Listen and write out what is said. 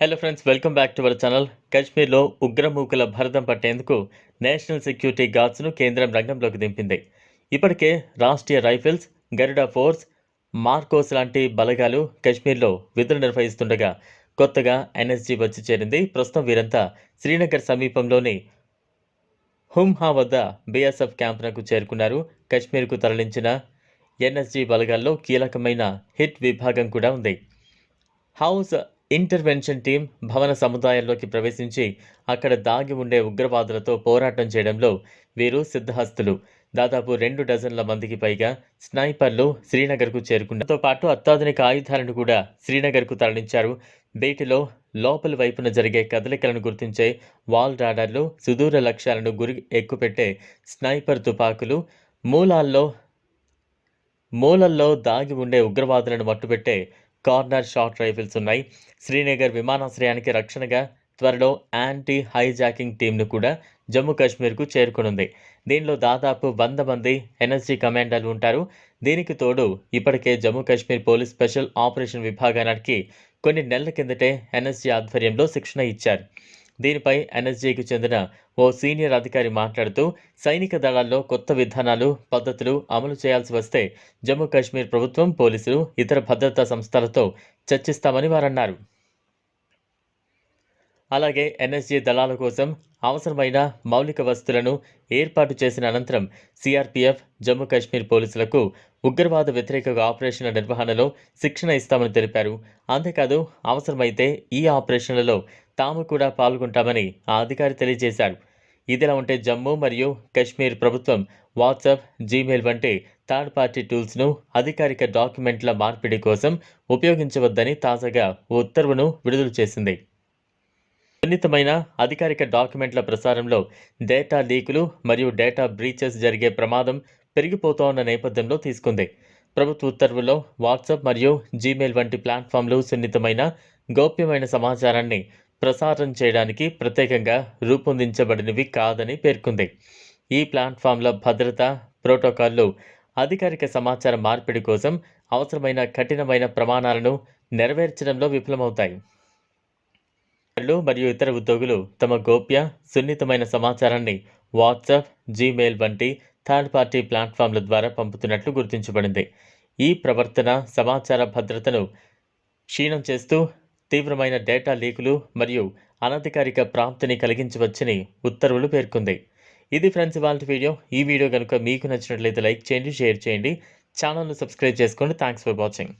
Hello friends welcome back to our channel కశ్మీర్లో ఉగ్రమూకుల భరతం పట్టేందుకు నేషనల్ సెక్యూరిటీ గార్డ్స్ను కేంద్రం రంగంలోకి దింపింది ఇప్పటికే Rashtriya rifles Garuda force MARCOS లాంటి బలగాలు కశ్మీర్లో విధులు నిర్వహిస్తుండగా కొత్తగా ఎన్ఎస్జీ వచ్చి చేరింది ప్రస్తుతం వీరంతా శ్రీనగర్ సమీపంలోని హుమ్హా వద్ద బీఎస్ఎఫ్ క్యాంపునకు చేరుకున్నారు కశ్మీర్కు తరలించిన ఎన్ఎస్జీ బలగాల్లో కీలకమైన హిట్ విభాగం కూడా ఉంది హౌస్ ఇంటర్వెన్షన్ టీం భవన సముదాయంలోకి ప్రవేశించి అక్కడ దాగి ఉండే ఉగ్రవాదులతో పోరాటం చేయడంలో వీరు సిద్ధహస్తులు. దాదాపు రెండు డజన్ల మందికి పైగా స్నైపర్లు శ్రీనగర్కు చేరుకున్నతో పాటు అత్యాధునిక ఆయుధాలను కూడా శ్రీనగర్కు తరలించారు. వీటిలో లోపలి వైపున జరిగే కదలికలను గుర్తించే వాల్ రాడార్లు సుదూర లక్ష్యాలను గురి ఎక్కుపెట్టే స్నైపర్ తుపాకులు మూలాల్లో మూలల్లో దాగి ఉండే ఉగ్రవాదులను మట్టుపెట్టే కార్నర్ షార్ట్ రైఫిల్స్ ఉన్నాయి. శ్రీనగర్ విమానాశ్రయానికి రక్షణగా త్వరలో యాంటీ హైజాకింగ్ టీంను కూడా జమ్మూ కాశ్మీర్కు చేరుకునుంది. దీనిలో దాదాపు వంద మంది ఎన్ఎస్జీ కమాండర్లు ఉంటారు. దీనికి తోడు ఇప్పటికే Jammu Kashmir police special operation విభాగానికి కొన్ని నెలల కిందటే ఎన్ఎస్జీ ఆధ్వర్యంలో శిక్షణ ఇచ్చారు. దీనిపై ఎన్ఎస్జీకి చెందిన ఓ సీనియర్ అధికారి మాట్లాడుతూ సైనిక దళాల్లో కొత్త విధానాలు పద్ధతులు అమలు చేయాల్సి వస్తే జమ్మూ కాశ్మీర్ ప్రభుత్వం పోలీసులు ఇతర భద్రతా సంస్థలతో చర్చిస్తామని వారన్నారు. అలాగే ఎన్ఎస్జీ దళాల కోసం అవసరమైన మౌలిక వస్తువులను ఏర్పాటు చేసిన అనంతరం సిఆర్పీఎఫ్ జమ్మూ కాశ్మీర్ పోలీసులకు ఉగ్రవాద వ్యతిరేక ఆపరేషన్ల నిర్వహణలో శిక్షణ ఇస్తామని తెలిపారు. అంతేకాదు అవసరమైతే ఈ ఆపరేషన్లలో తాము కూడా పాల్గొంటామని ఆ అధికారి తెలియజేశారు. ఇదిలా ఉంటే జమ్మూ మరియు కాశ్మీర్ ప్రభుత్వం వాట్సాప్ జీమెయిల్ వంటి థర్డ్ పార్టీ టూల్స్ను అధికారిక డాక్యుమెంట్ల మార్పిడి కోసం ఉపయోగించవద్దని తాజాగా ఉత్తర్వును విడుదల చేసింది. సున్నితమైన అధికారిక డాక్యుమెంట్ల ప్రసారంలో డేటా లీకులు మరియు డేటా బ్రీచెస్ జరిగే ప్రమాదం పెరిగిపోతోన్న నేపథ్యంలో తీసుకుంది. ప్రభుత్వ ఉత్తర్వుల్లో వాట్సాప్ మరియు జీమెయిల్ వంటి ప్లాట్ఫామ్లు సున్నితమైన గోప్యమైన సమాచారాన్ని ప్రసారం చేయడానికి ప్రత్యేకంగా రూపొందించబడినవి కాదని పేర్కొంది. ఈ ప్లాట్ఫామ్ల భద్రత ప్రోటోకాల్లు అధికారిక సమాచార మార్పిడి కోసం అవసరమైన కఠినమైన ప్రమాణాలను నెరవేర్చడంలో విఫలమవుతాయి. మరియు ఇతర ఉద్యోగులు తమ గోప్య సున్నితమైన సమాచారాన్ని వాట్సాప్ జీమెయిల్ వంటి థర్డ్ పార్టీ ప్లాట్ఫామ్ల ద్వారా పంపుతున్నట్లు గుర్తించబడింది. ఈ ప్రవర్తన సమాచార భద్రతను క్షీణం చేస్తూ తీవ్రమైన డేటా లీకులు మరియు అనధికారిక ప్రాప్తిని కలిగించవచ్చని ఉత్తర్వులు పేర్కొంది. ఇది ఫ్రెండ్స్ ఇవాళ వీడియో. ఈ వీడియో కనుక మీకు నచ్చినట్లయితే లైక్ చేయండి షేర్ చేయండి. ఛానల్ను సబ్స్క్రైబ్ చేసుకోండి థ్యాంక్స్ ఫర్ వాచింగ్.